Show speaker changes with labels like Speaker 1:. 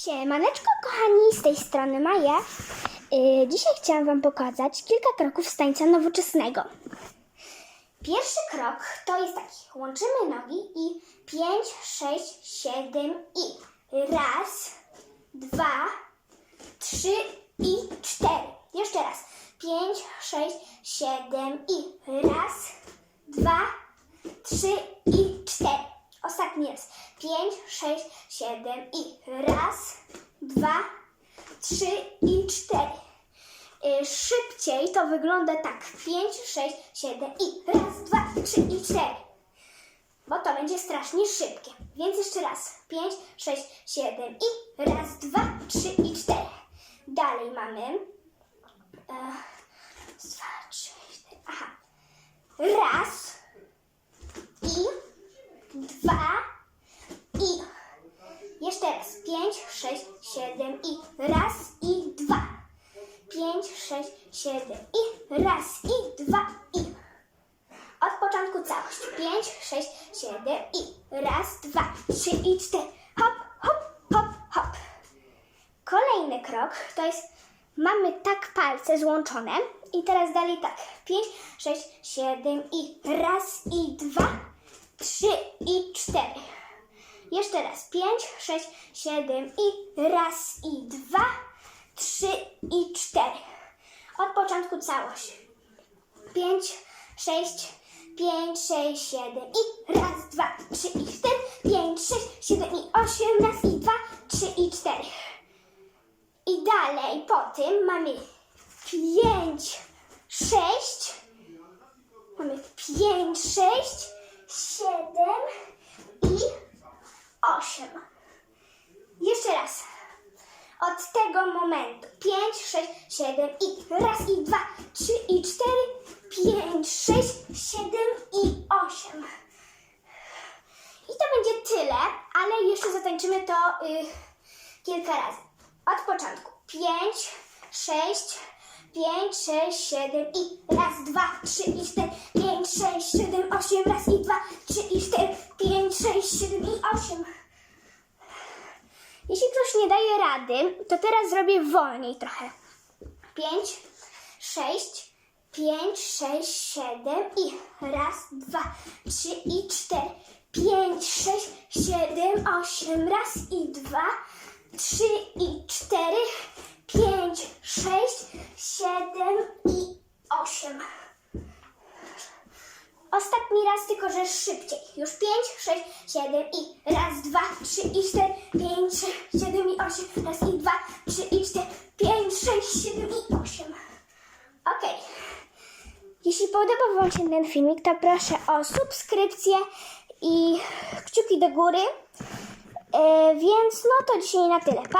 Speaker 1: Siemaneczko kochani, z tej strony Maja. Yy, dzisiaj chciałam Wam pokazać kilka kroków z tańca nowoczesnego. Pierwszy krok to jest taki, łączymy nogi i 5, 6, 7 i raz, dwa, trzy i cztery. Jeszcze raz, 5, 6, 7 i raz, dwa, trzy i raz. Pięć, sześć, siedem i raz, dwa, trzy i cztery. Y, szybciej to wygląda tak. Pięć, sześć, siedem i raz, dwa, trzy i cztery. Bo to będzie strasznie szybkie. Więc jeszcze raz. Pięć, sześć, siedem i raz, dwa, trzy i cztery. Dalej mamy. E, dwa, trzy, cztery. Aha. Raz i dwa i jeszcze raz pięć, sześć, siedem raz i dwa. Pięć, sześć, siedem i raz i dwa i od początku całość. Pięć, sześć, siedem i raz, dwa, trzy i cztery. Hop, hop, hop, hop. Kolejny krok to jest mamy tak palce złączone i teraz dalej tak. 5, 6, 7 i raz i dwa, trzy i cztery. Jeszcze raz. 5, 6, 7 i raz i dwa, trzy i cztery. Od początku całość. 5, 6, 5, 6, 7 i raz, dwa, trzy i cztery. 5, 6, 7 i 8, raz i dwa, trzy i cztery. I dalej po tym mamy 5, 6, mamy 5, 6, 7 i 8. Jeszcze raz. Od tego momentu 5, 6, 7 i raz i dwa, trzy i cztery, 5, 6, 7 i 8. I to będzie tyle, ale jeszcze zatańczymy to y, kilka razy. Od początku. 5, 6, 5, 6, 7 i raz, dwa, trzy i cztery, 5, 6, 7, 8, raz i dwa, trzy i cztery, 5, 6, 7 i 8. Jeśli ktoś nie daje rady, to teraz zrobię wolniej trochę. 5, 6, 5, 6, 7 i raz, dwa, trzy i cztery, 5, 6, 7, 8, raz i dwa, trzy i cztery, 5, 6, 7 i 8. Ostatni raz, tylko że szybciej. Już 5, 6, 7 i raz, dwa, trzy i cztery, 5, 6, 7 i 8, raz i dwa, trzy i cztery, 5, 6, 7 i 8. Ok. Jeśli podobał Wam się ten filmik, to proszę o subskrypcję i kciuki do góry. E, więc no to dzisiaj na tyle. Pa!